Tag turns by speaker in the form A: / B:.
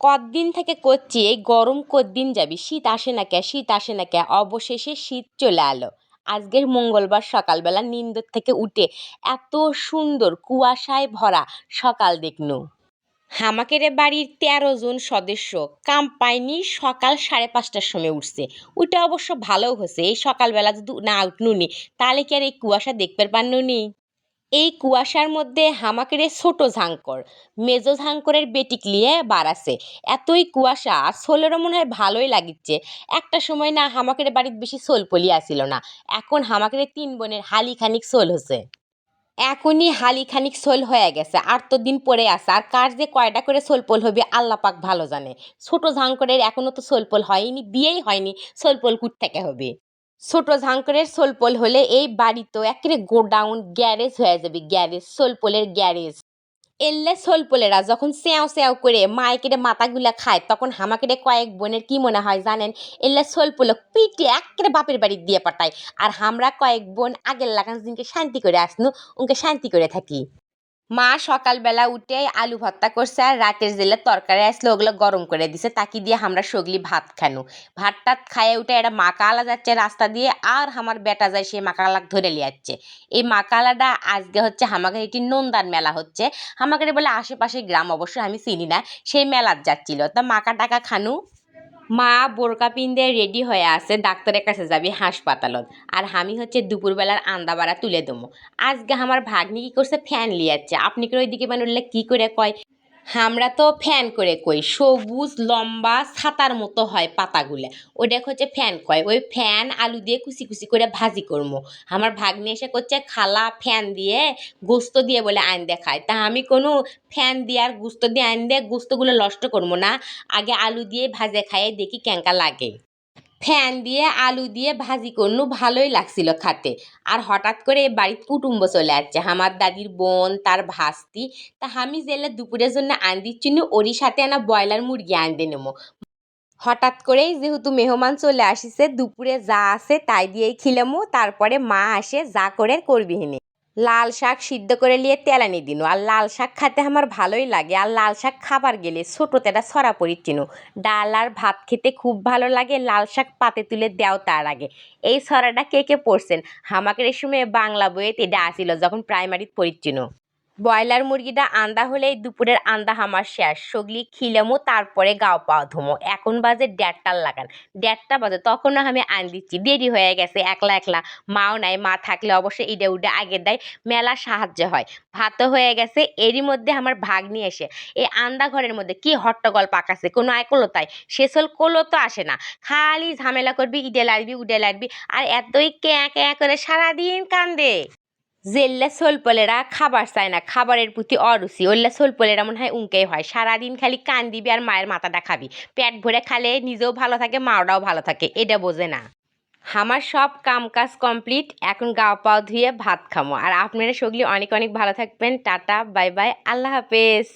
A: কদিন থেকে করছি, এই গরম কদিন যাবি? শীত আসে না কে শীত আসে না কে অবশেষে শীত চলে আলো। আজকের মঙ্গলবার সকালবেলা নিন্দর থেকে উঠে এত সুন্দর কুয়াশায় ভরা সকাল দেখনু। হামাকের বাড়ির তেরো জন সদস্য, কাম পায়নি সকাল সাড়ে পাঁচটার সময় উঠছে। ওইটা অবশ্য ভালো হয়েছে এই সকালবেলা যদি না উঠনুনি, তাহলে কি আর এই কুয়াশা দেখতে পারনুনি? এই কুয়াশার মধ্যে হামাকেরে ছোট ঝাঙ্কর, মেজো ঝাঙ্করের বেটিক লিয়ে বাড়াছে। এতই কুয়াশা, আর সোলেরও মনে হয় ভালোই লাগিচ্ছে। একটা সময় না হামাকের বাড়িতে বেশি সোল পলি আসিল না, এখন হামাকের তিন বোনের হালি খানিক সোল হচ্ছে। এখনই হালি খানিক সোল হয়ে গেছে, আর তো দিন পরে আছে, আর কার যে কয়টা করে সোলপোল হবে আল্লাহ পাক ভালো জানে। ছোট ঝাঙ্করের এখনও তো সোলপোল হয়নি, বিয়েই হয়নি সোলপোল কুট থেকে হবে ছোট ঝাঙ্করের সোলপোল হলে এই বাড়ি তো একেবারে গোডাউন, গ্যারেজ হয়ে যাবে, গ্যারেজ সোলপোলের গ্যারেজ। এললে সোলপোলেরা যখন স্যাও স্যাও করে মাইকেরে মাথাগুলা খায়, তখন হামাকেরে কয়েক বোনের কি মনে হয় জানেন? এল্লা সোলপোলো পিটে একেবারে বাপের বাড়ি দিয়ে পাঠায়। আর আমরা কয়েক বোন আগের লাগান দিনকে শান্তি করে আসনু, উনকে শান্তি করে থাকি। মা সকালবেলা উঠে আলু ভর্তা করছে আর রাতের জেলে তরকারি আসলে ওগুলো গরম করে দিছে। তাকি দিয়ে আমরা সগলি ভাত খানু। ভাত টাত উঠে এটা মাকালা যাচ্ছে রাস্তা দিয়ে আর আমার বেটা যায় সেই মাকালাক ধরে লিয়াচ্ছে এই মাকালাটা আজকে হচ্ছে আমাকে একটি নন্দান মেলা হচ্ছে। আমাকে বলে আশেপাশে গ্রাম অবশ্য আমি চিনি না, সেই মেলার যাচ্ছিল। তা মাকা টাকা খানু। মা বোরকা পিন্দে রেডি হয়ে আছে, ডাক্তারের কাছে যাবি হাসপাতালত। আর আমি হচ্ছে দুপুরবেলার আন্দা বাড়া তুলে দেবো। আজকে আমার ভাগ্নি কি করছে, ফ্যান লিয়াচ্ছে। আপনি করে ওইদিকে উঠলে কি করে কয়? আমরা তো ফ্যান করে কই, সবুজ, লম্বা, ছাতার মতো হয় পাতাগুলো। ওটা হচ্ছে ফ্যান কয়, ওই ফ্যান আলু দিয়ে কুচি কুচি করে ভাজি করব আমার ভাগ্নি এসে করছে খালা ফ্যান দিয়ে গোস্ত দিয়ে বলে আইন দেখায়। তা আমি কোনো ফ্যান দিয়ে আর গোস্ত দিয়ে আইন দিয়ে গোস্তগুলো নষ্ট করব না। আগে আলু দিয়ে ভাজে খাইয়ে দেখি কেঙ্কা লাগে। ফ্যান দিয়ে, আলু দিয়ে ভাজি করনু ভালোই লাগছিল খাতে। আর হঠাৎ করে বাড়ির কুটুম্ব চলে আসছে। আমার দাদির বোন, তার ভাস্তি। তা আমি জেলে দুপুরের জন্য আন দিচ্ছিনু ওরই সাথে আনা ব্রয়লার মুরগি আনতে নেব। হঠাৎ করেই যেহেতু মেহমান চলে আসিছে, দুপুরে যা আছে তাই দিয়েই খিলামু। তারপরে মা আসে যা করে করবি হিনে লাল শাক সিদ্ধ করে নিয়ে তেলানি দিনু। আর লাল শাক খেতে আমার ভালোই লাগে। আর লাল শাক খাবার গেলে ছোটোতে এটা সরা পরিচিনু ডাল আর ভাত খেতে খুব ভালো লাগে। লাল শাক পাতে তুলে দেও তার আগে। এই সরাটা কে কে পড়ছেন আমাকে সময় বাংলা বইয়েতে এটা আসিল যখন প্রাইমারিত পড়িচ্ছিনু। ব্রয়লার মুরগিটা আন্দা হলেই দুপুরের আন্দা হামার শেষ। সগলি খিলামো, তারপরে গাও পাও ধুমো। এখন বাজে দেড়টার লাগান। দেড়টা বাজে, তখনও আমি আন দিচ্ছি। দেরি হয়ে গেছে, একলা একলা। মাও নাই, মা থাকলে অবশ্যই ইডে উডে আগে দেয়, মেলা সাহায্য হয়। ভাতও হয়ে গেছে, এরই মধ্যে আমার ভাগ্নি এসে, এই আন্দা ঘরের মধ্যে কি হট্টগোল পাকাছে কোনো আয় কলো তাই? শেষল কলো তো আসে না। খালি ঝামেলা করবি, ইডে লাগবি, উডে লাগবি, আর এতই ক্যাঁ ক্যাঁ করে সারাদিন কান্দে। জেল্লা সোলপলেরা খাবার চায় না, খাবারের প্রতি অরুচি। ওল্লা সোলপলেরা মনে হয় উঙ্কেই হয়। সারাদিন খালি কান দিবি আর মায়ের মাথাটা খাবি। পেট ভরে খালে নিজেও ভালো থাকে, মাওরাও ভালো থাকে, এটা বোঝে না। আমার সব কাম কাজ কমপ্লিট, এখন গা পাও ধুয়ে ভাত খামো। আর আপনারা সগলি অনেক অনেক ভালো থাকবেন। টাটা, বাই বাই, আল্লাহ হাফেজ।